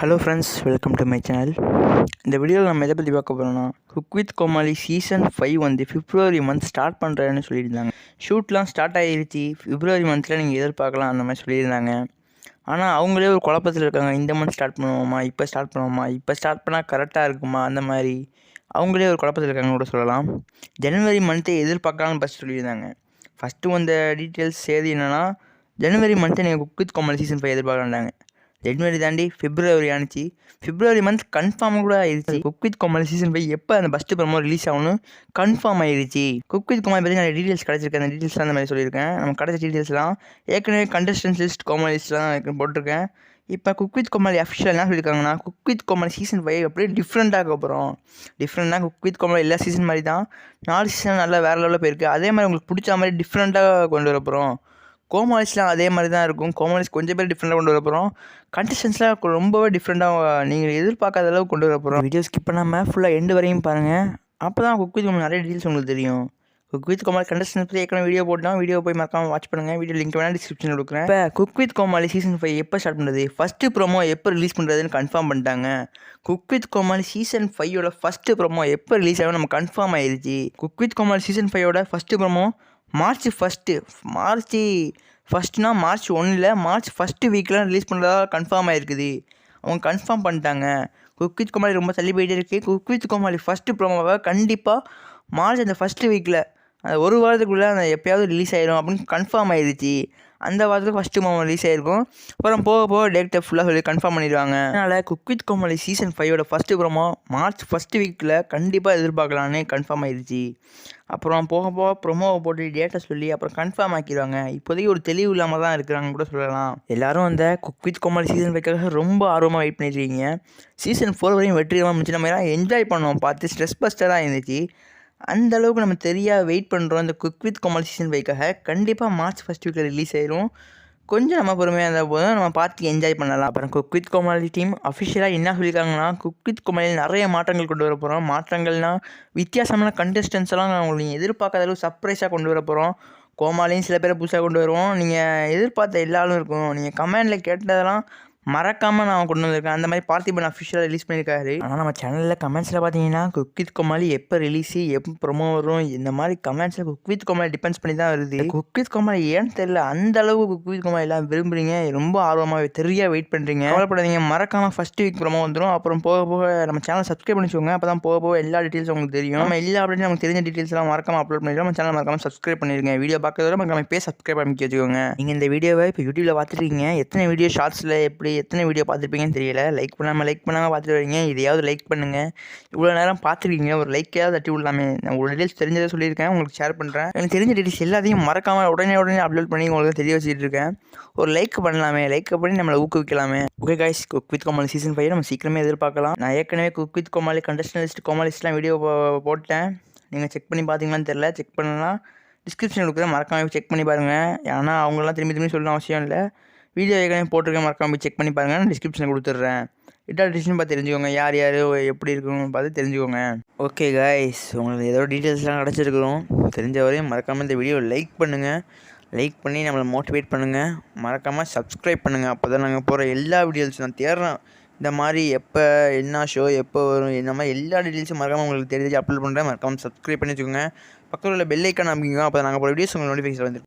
Hello friends welcome to my channel இந்த வீடியோவில் நம்ம எதை பற்றி பார்க்க போகிறோம்னா cook with Komali season five வந்து பிப்ரவரி மந்த் ஸ்டார்ட் பண்ணுறேன்னு சொல்லியிருந்தாங்க. ஷூட்லாம் ஸ்டார்ட் ஆகிருச்சு பிப்ரவரி மந்தில் நீங்கள் எதிர்பார்க்கலாம் அந்த மாதிரி சொல்லியிருந்தாங்க. ஆனால் அவங்களே ஒரு குழப்பத்தில் இருக்காங்க இந்த மந்த் ஸ்டார்ட் பண்ணுவோமா இப்போ ஸ்டார்ட் பண்ணுவோமா இப்போ ஸ்டார்ட் பண்ணால் கரெக்டாக இருக்குமா அந்த மாதிரி. அவங்களே ஒரு குழப்பத்தில் இருக்காங்க கூட சொல்லலாம். ஜனவரி மந்த்தை எதிர்பார்க்கலாம்னு ஃபஸ்ட் சொல்லியிருந்தாங்க. ஃபஸ்ட்டு வந்த டீட்டெயில்ஸ் செய்தி என்னென்னா ஜனவரி மந்த்தை நீங்கள் cook with Komali season five எதிர்பார்க்கலாண்டாங்க ஜனவரி தாண்டி பிப்ரவரி ஆனிச்சு. பிப்ரவரி மந்த் கன்ஃபார்ம் கூட ஆயிடுச்சு cook with Komali season five எப்போ அந்த ஃபஸ்ட்டு ப்ரோமோ ரிலீஸ் ஆகணும் கன்ஃபார்ம் ஆயிடுச்சு குக் வித் கோமாளி பற்றி நிறைய டீட்டெயில்ஸ் கிடச்சிருக்கேன் அந்த டீட்டெயில்ஸ் அந்த மாதிரி சொல்லியிருக்கேன். நம்ம கிடைச்ச டீட்டெயில்ஸ்லாம் ஏற்கனவே கண்டஸ்டன்ஸ் லிஸ்ட் கோமாளி லிஸ்ட்லாம் போட்டிருக்கேன். இப்போ குக் வித் கோமாளி அஃபிஷியல் என்ன சொல்லியிருக்காங்கன்னா cook with Komali season five அப்படியே டிஃப்ரெண்ட்டாக போகிறோம் டிஃப்ரெண்ட்டாக குக் வித் கோமாளி எல்லா சீசன் மாதிரி தான். நாலு சீசன் நல்லா வேறு லெவலில் போயிருக்கு. அதே மாதிரி உங்களுக்கு பிடிச்ச மாதிரி டிஃப்ரெண்ட்டாக கொண்டு வர போகிறோம் கோமாளிஸ்லாம் அதே மாதிரி தான் இருக்கும். கோமாளிஸ் கொஞ்சம் பேர் டிஃப்ரெண்ட்டாக கொண்டு வர போகிறோம் கண்டஸ்டன்ஸ்லாம் ரொம்பவே டிஃப்ரெண்ட்டாக நீங்கள் எதிர்பார்க்காத அளவுக்கு கொண்டு வர போகிறோம் வீடியோ ஸ்கிப் பண்ணாமல் ஃபுல்லாக எண்டு வரையும் பாருங்கள் அப்போ தான் குக் வித் நிறைய டீட்டெயில்ஸ் உங்களுக்கு தெரியும். குக் வித் கோமாளி கண்டஸ்டன்ஸ் பற்றி ஏற்கனவே வீடியோ போட்டோம். வீடியோ போய் மறக்காமல் வாட்ச் பண்ணுங்கள் வீடியோ லிங்க் வேணால் டிஸ்கிரிப்ஷனில் கொடுக்குறேன். இப்போ cook with Komali season five எப்போ ஸ்டார்ட் பண்ணுறது ஃபஸ்ட்டு ப்ரோமோ எப்போ ரிலீஸ் பண்ணுறதுன்னு கன்ஃபார்ம் பண்ணிட்டாங்க. குக் வித் கோமாளி சீசன் ஃபைவோட ஃபஸ்ட்டு ப்ரோமோ எப்போ ரிலீஸ் ஆகும் நம்ம கன்ஃபார்ம் ஆயிடுச்சு. Cook with Comali season ஃபைவோட first promo March first March ஃபஸ்ட்னா March ஒன்றில் மார்ச் ஃபஸ்ட்டு வீக்கில் ரிலீஸ் பண்ணுறதா கன்ஃபார்ம் ஆகிருக்குது அவங்க கன்ஃபார்ம் பண்ணிட்டாங்க. குக் வித் கோமாளி ரொம்ப தள்ளி போயிட்டே இருக்குது குக் வித் கோமாளி ஃபஸ்ட்டு ப்ரோமோவை கண்டிப்பாக மார்ச் அந்த ஃபஸ்ட்டு வீக்கில் அந்த ஒரு வாரத்துக்குள்ளே அந்த எப்போயாவது ரிலீஸ் ஆயிரும் அப்படின்னு கன்ஃபார்ம் ஆயிடுச்சு அந்த வாரத்துக்கு ஃபஸ்ட்டு மாமா ரிலீஸ் ஆயிருக்கும். அப்புறம் போக போக டேட்டை ஃபுல்லாக சொல்லி கன்ஃபார்ம் பண்ணிடுவாங்க. அதனால் குக் வித் கோமாளி சீசன் ஃபைவோட ஃபஸ்ட்டு ப்ரோமோ மார்ச் ஃபஸ்ட்டு வீக்கில் கண்டிப்பாக எதிர்பார்க்கலான்னு கன்ஃபார்ம் ஆயிடுச்சு அப்புறம் போக போக ப்ரொமோவை போட்டு டேட்டை சொல்லி அப்புறம் கன்ஃபார்ம் ஆக்கிடுவாங்க. இப்போதைக்கு ஒரு தெளிவு இல்லாமல் தான் இருக்கிறாங்க கூட சொல்லலாம். எல்லாரும் அந்த குக் வித் கோமாளி சீசன் ஃபைவ்க்காக ரொம்ப ஆர்வமாக வெயிட் பண்ணிட்டுருக்கீங்க சீசன் ஃபோர் வரையும் வெற்றிகரமாக முடிச்சு நம்ம எல்லாம் என்ஜாய் பண்ணோம் பார்த்து ஸ்ட்ரெஸ் பஸ்டராக இருந்துச்சு. அந்த அளவுக்கு நம்ம தெரியா வெயிட் பண்ணுறோம் இந்த குக் வித் கோமல் சீசன் ஃபைவ்க்காக கண்டிப்பாக மார்ச் ஃபஸ்ட் வீக்கில் ரிலீஸ் ஆயிரும். கொஞ்சம் நம்ம பொறுமையாக இருந்தால் போதும். நம்ம பார்த்து என்ஜாய் பண்ணலாம். அப்புறம் குக் வித் கோமாளி டீம் அஃபிஷியலாக என்ன சொல்லியிருக்காங்கன்னா குக் வித் கோமாளியில் நிறைய மாற்றங்கள் கொண்டு வர போகிறோம் மாற்றங்கள்னால் வித்தியாசமான கண்டஸ்டன்ஸ் எல்லாம் உங்களுக்கு எதிர்பார்க்காத அளவு சர்ப்ரைஸாக கொண்டு வர போகிறோம் கோமாளியும் சில பேரை புதுசாக கொண்டு வருவோம். நீங்கள் எதிர்பார்த்த எல்லாரும் இருக்கும். நீங்கள் கமெண்டில் கேட்டதெல்லாம் மறக்காமல் நான் கொண்டு வந்திருக்கேன். அந்த மாதிரி பார்த்திபன் அஃபிஷியலாக ரிலீஸ் பண்ணியிருக்காரு. ஆனால் நம்ம சேனலில் கமெண்ட்ஸில் பார்த்தீங்கன்னா குக் வித் கோமாளி எப்போ ரிலீஸு எப்போ ப்ரொமோ வரும் இந்த மாதிரி கமெண்ட்ஸில் குக் வித் கோமாளி டிபெண்ட்ஸ் பண்ணி தான் வருது. குக் வித் கோமாளி ஏன்னு தெரியல அந்த அளவுக்கு குக் வித் கோமாளி எல்லாம் விரும்புறீங்க. ரொம்ப ஆர்வமாக தெரியா வெயிட் பண்ணுறீங்க கவலைப்படாதீங்க மறக்காமல் ஃபஸ்ட் வீக் ப்ரொமோ வந்துடும் அப்புறம் போக போக நம்ம சேனல் சப்ஸ்கிரைப் பண்ணிச்சுக்கோங்க அப்போ தான் போக போக எல்லா டீட்டெயில்ஸ் உங்களுக்கு தெரியும். நம்ம எல்லா அப்படின்னு நமக்கு தெரிஞ்ச டீட்டெயில்ஸ்லாம் மறக்காமல் அப்லோட் பண்ணிடுறோம் நம்ம சேனல் மறக்காமல் சப்ஸ்கிரைப் பண்ணிருங்க. வீடியோ பார்க்கறதோட மறக்காம பே சப்ஸ்கிரைப் பண்ணி வச்சுக்கோங்க. நீங்கள் இந்த வீடியோவை இப்போ யூடியூப்பில் பார்த்துருக்கீங்க எத்தனை வீடியோ ஷார்ட்ஸில் எப்படி எத்தனை வீடியோ பார்த்துருப்பீங்கன்னு தெரியல. லைக் பண்ணாமல் லைக் பண்ணாமல் பார்த்துட்டு வரீங்க. இதையாவது லைக் பண்ணுங்கள் இவ்வளோ நேரம் பார்த்துருக்கீங்க. ஒரு லைக்கையாவது தட்டி விடலாமே. நான் உங்களோட டீட்டெயில்ஸ் தெரிஞ்சதை சொல்லியிருக்கேன். உங்களுக்கு ஷேர் பண்ணுறேன் எனக்கு தெரிஞ்ச டீட்டெயில்ஸ் எல்லாத்தையும் மறக்காமல் உடனே உடனே அப்லோட் பண்ணி உங்களுக்கு தெரிய வச்சுட்டு இருக்கேன். ஒரு லைக் பண்ணலாமே. லைக் பண்ணி நம்மளை ஊக்குவிக்கலாமே. Okay guys cook with Komali season five நம்ம சீக்கிரமே எதிர்பார்க்கலாம். நான் ஏற்கனவே குக் வித் கோமாளி கண்டஸ்டன் கோமாலிஸ்ட்லாம் வீடியோ போட்டேன். நீங்கள் செக் பண்ணி பார்த்தீங்களான்னு தெரில செக் பண்ணலாம் டிஸ்கிரிப்ஷன் கொடுக்குறேன். மறக்காமல் செக் பண்ணி பாருங்கள் ஏன்னா அவங்களாம் திரும்பி திரும்பி சொல்லணும் அவசியம் இல்லை. வீடியோ ஏற்கனவே போட்டிருக்கேன் மறக்காம செக் பண்ணி பாருங்கள் நான் டிஸ்கிரிப்ஷனில் கொடுத்துட்றேன். இட்டா டிஸ்கிரிப்ஷன் பார்த்து தெரிஞ்சுக்கோங்க. யார் யார் எப்படி இருக்குன்னு பார்த்து தெரிஞ்சுக்கோங்க. ஓகே காய்ஸ் உங்களுக்கு ஏதோ டீட்டெயில்ஸ்லாம் கிடச்சிருக்கிறோம் தெரிஞ்ச வரையும் மறக்காமல் இந்த வீடியோ லைக் பண்ணுங்கள் லைக் பண்ணி நம்மளை மோட்டிவேட் பண்ணுங்கள் மறக்காமல் சப்ஸ்கிரைப் பண்ணுங்கள் அப்போ தான் நாங்கள் போகிற எல்லா வீடியோஸும் நான் தேடுறேன். இந்த மாதிரி எப்போ என்ன ஷோ எப்போ வரும் இந்த மாதிரி எல்லா டீட்டெயில்ஸும் மறக்காமல் உங்களுக்கு தெரிஞ்சு அப்லோட் பண்ணுறேன் மறக்காமல் சப்ஸ்கிரைப் பண்ணி வச்சுக்கோங்க. பக்கத்தில் உள்ள பெல் ஐக்கான் அமைங்க அப்போ நாங்கள் போகிற வீடியோஸ் உங்களுக்கு நோட்டிஃபிகேஷன் வந்து